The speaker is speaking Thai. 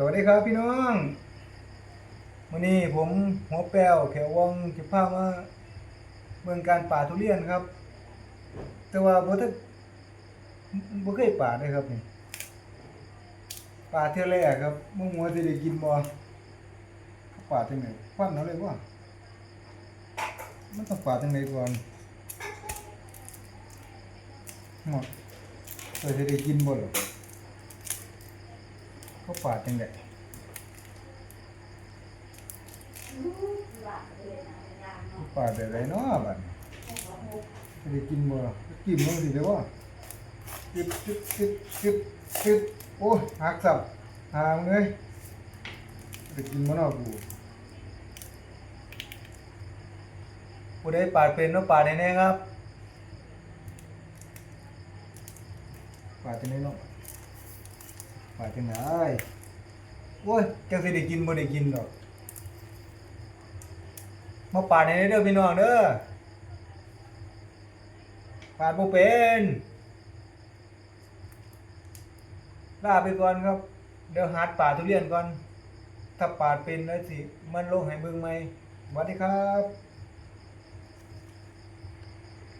สวัสดีครับพี่น้องวันนี้ผมหัวแป้วแขววองจะพามาเมืองการป่าทุเรียนครับ แต่ว่าบ่ทันบ่เคยป่าเลยครับนี่ป่าเท่าแรกครับมึงหัวสิได้กินบ่ป่าจังไดควันเอาเลยบ่มันต้องป่าจังไดก่อนหมดเออสิได้กินบ่ล่ะเขาปาดจังไดเขาปาดแบบไรเนาะบัดนี้จะได้กินบ่กินมันสิได้บ่จึ๊บจึ๊บจึ๊บจึ๊บจึ๊บโอ้ยหักสับหามงเลยจะกินบ่เนาะกูผู้ใดปาดเป็นเนาะปาดแน่ๆครับปาดจังไดเนาะ ปาจังไดโอ้ยจังสิได้กินบ่ได้กินดอกมาปาดให้เด้อพี่น้องเด้อปาดบ่เป็นลาไปก่อนครับ เดี๋ยวหัดปาดทุเรียนก่อน ถ้าปาดเป็นแล้วสิ มันลงให้เบิ่งใหม่สวัสดีครับ